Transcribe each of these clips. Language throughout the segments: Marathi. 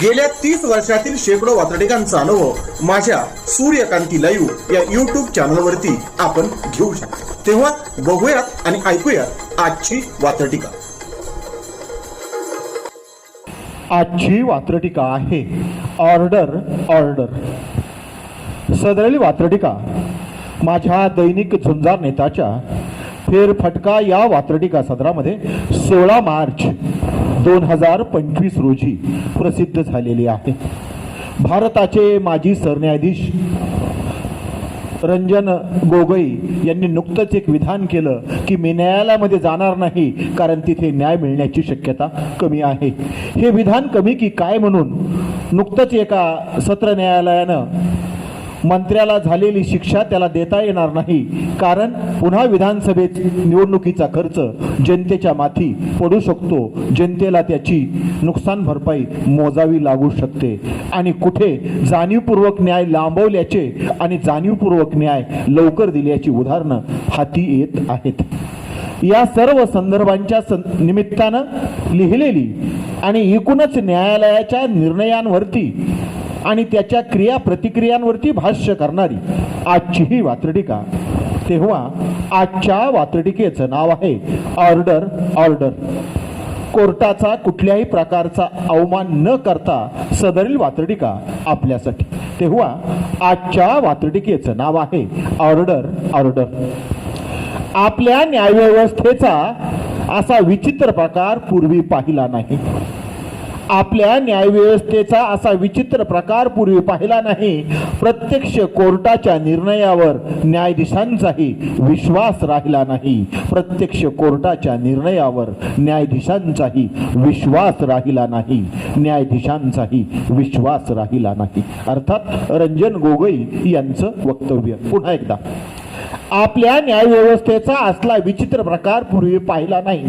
गेल्या तीस वर्षातील शेकडो वातडिकांचा अनुभव माझ्या सूर्यकांती लाईव्ह या युट्यूब चॅनलवरती आपण घेऊ शकतो. तेव्हा बघूयात आणि ऐकूयात आजची वातडिका आजची वात्रटिका आहे ऑर्डर ऑर्डर. सदरली वात्रटिका माझ्या दैनिक झुंजार नेताच्या फेरफटका या वात्रटिका सदरामध्ये सोळा मार्च दोन हजार पंचवीस रोजी प्रसिद्ध झालेली आहे. भारताचे माजी सरन्यायाधीश रंजन गोगोई यांनी नुकतंच एक विधान केलं की मी न्यायालयामध्ये जाणार नाही कारण तिथे न्याय मिळण्याची शक्यता कमी आहे. हे विधान कमी की काय म्हणून? नुकतंच एका सत्र न्यायालयानं मंत्र्याला झालेली शिक्षा त्याला देता येणार नाही. कारण पुन्हा विधानसभेत निवडणुकीचा खर्च जनतेच्या माथी पडू शकतो. जनतेला त्याची नुकसान भरपाई मोजावी लागू शकते. आणि कुठे जाणीवपूर्वक न्याय लांबवल्याचे आणि जाणीवपूर्वक न्याय लवकर दिल्याची उदाहरणं हाती येत आहेत. या सर्व संदर्भांच्या सं- निमित्तानं लिहिलेली आणि एकूणच न्यायालयाच्या निर्णयांवरती आणि त्याच्या क्रिया प्रतिक्रियांवरती भाष्य करणारी आजची ही वात्रटिका. तेव्हा आजच्या वात्रटिकेचं नाव आहे ऑर्डर ऑर्डर. कोर्टाचा कुठल्याही प्रकारचा अवमान न करता सदरील वात्रटिका आपल्यासाठी. तेव्हा आजच्या वात्रटिकेचं नाव आहे ऑर्डर ऑर्डर. आपल्या न्यायव्यवस्थेचा असा विचित्र प्रकार पूर्वी पाहिला नाही. आपल्या न्यायव्यवस्थेचा असा विचित्र प्रकार पूर्वी पाहिला नाही. प्रत्यक्ष कोर्टाच्या निर्णयावर न्यायाधीशांचाही विश्वास राहिला नाही. प्रत्यक्ष कोर्टाच्या निर्णयावर न्यायाधीशांचाही विश्वास राहिला नाही. न्यायाधीशांचाही विश्वास राहिला नाही. अर्थात रंजन गोगोई यांचं वक्तव्य पुन्हा एकदा. आपल्या न्यायव्यवस्थेचा असला विचित्र प्रकार पूर्वी पाहिला नाही.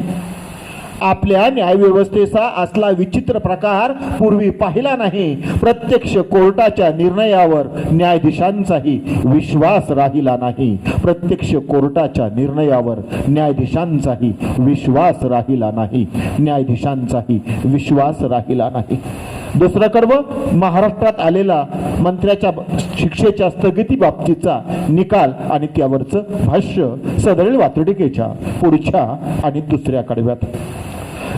आपल्या न्यायव्यवस्थेचा असला विचित्र प्रकार पूर्वी पाहिला नाही. प्रत्यक्ष कोर्टाच्या निर्णयावर न्यायाधीशांचाही विश्वास राहिला नाही. प्रत्यक्ष कोर्टाच्या निर्णयावर न्यायाधीशांचाही विश्वास राहिला नाही. न्यायाधीशांचाही विश्वास राहिला नाही. दुसरा कर्व महाराष्ट्रात आलेला मंत्र्याच्या शिक्षेच्या स्थगिती बाबतीचा निकाल आणि त्यावरचं भाष्य सदरील वातडिकेच्या पुढच्या आणि दुसऱ्या कडव्यात.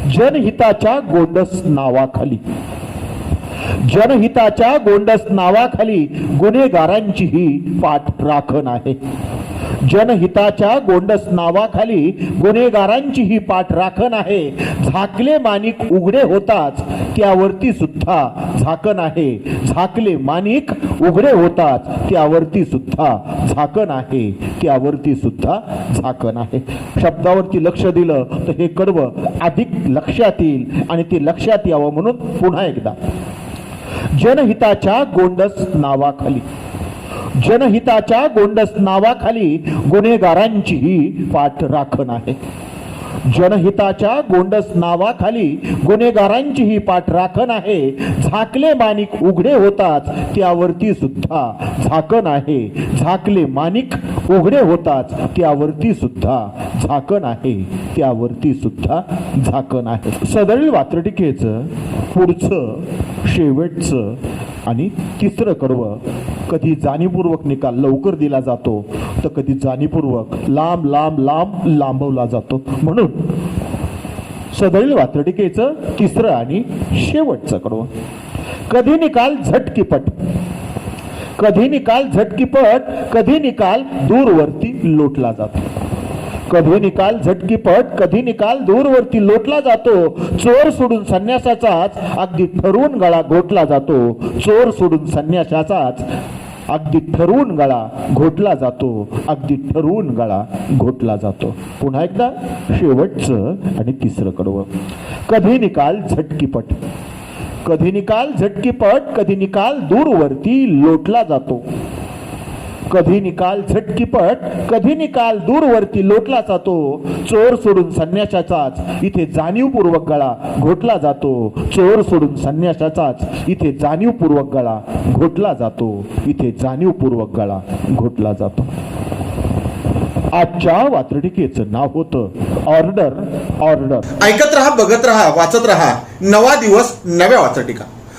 जनहिताच्या गोंडस नावाखाली. जनहिताच्या गोंडस नावाखाली गुन्हेगारांची ही पाठ राखण आहे. जनहिताच्या गोंडस नावाखाली गुन्हेगारांची ही पाठ राखण आहे. झाकले माणिक उघडे होताच त्यावरती सुद्धा झाकण आहे. झाकले माणिक उघडे होताच त्यावरती सुद्धा झाकण आहे. त्यावरती सुद्धा झाकण आहे. शब्दावरती लक्ष दिलं तर हे कडव अधिक लक्षात येईल आणि ते लक्षात यावं म्हणून पुन्हा एकदा. जनहिताच्या गोंडस नावाखाली. जनहिताच्या गोंडस नावाखाली गुन्हेगारांची ही पाठ राखण आहे. जनहिताच्या गोंडस नावाखाली गुन्हेगारांची ही पाठ राखण आहे. झाकले माणिक उघडे होताच त्यावरती सुद्धा झाकण आहे. झाकले माणिक उघडे होताच त्यावरती सुद्धा झाकण आहे. त्यावरती सुद्धा झाकण आहे. सदळी वात्रटिकेचं पुढचं शेवटचं आणि तिसरं कडवं कधी जाणीवपूर्वक निकाल लवकर दिला जातो तर कधी जाणीवपूर्वक लांब लांब लांब लांबवला जातो. म्हणून सदरील वातडिकेचं तिसरं आणि शेवटचं कडवं. कधी निकाल झटकीपट कधी निकाल झटकीपट कधी निकाल दूरवरती लोटला जातो. कधी निकाल झटकीपट कधी निकाल दूरवरती लोटला जातो. चोर सोडून संन्यासाचाच अगदी ठरवून गळा घोटला जातो. चोर सोडून संन्यासाचाच अगदी ठरवून गळा घोटला जातो. अगदी ठरवून गळा घोटला जातो. पुन्हा एकदा शेवटचं आणि तिसरं कडवं. कधी निकाल झटकीपट. कधी निकाल झटकीपट कधी निकाल दूरवरती लोटला जातो. कधी निकाल झटकीपट कधी निकाल दूरवरती लोटला जातो. चोर सोडून संन्याशाचाच इथे जाणीवपूर्वक गळा घोटला जातो. चोर सोडून संन्याशाचाच इथे जाणीवपूर्वक गळा घोटला जातो. इथे जाणीवपूर्वक गळा घोटला जातो. आजच्या वात्रटिकेचं नाव होतं ऑर्डर ऑर्डर. ऐकत रहा बघत रहा वाचत रहा. नवा दिवस नव्या वात्रटिका.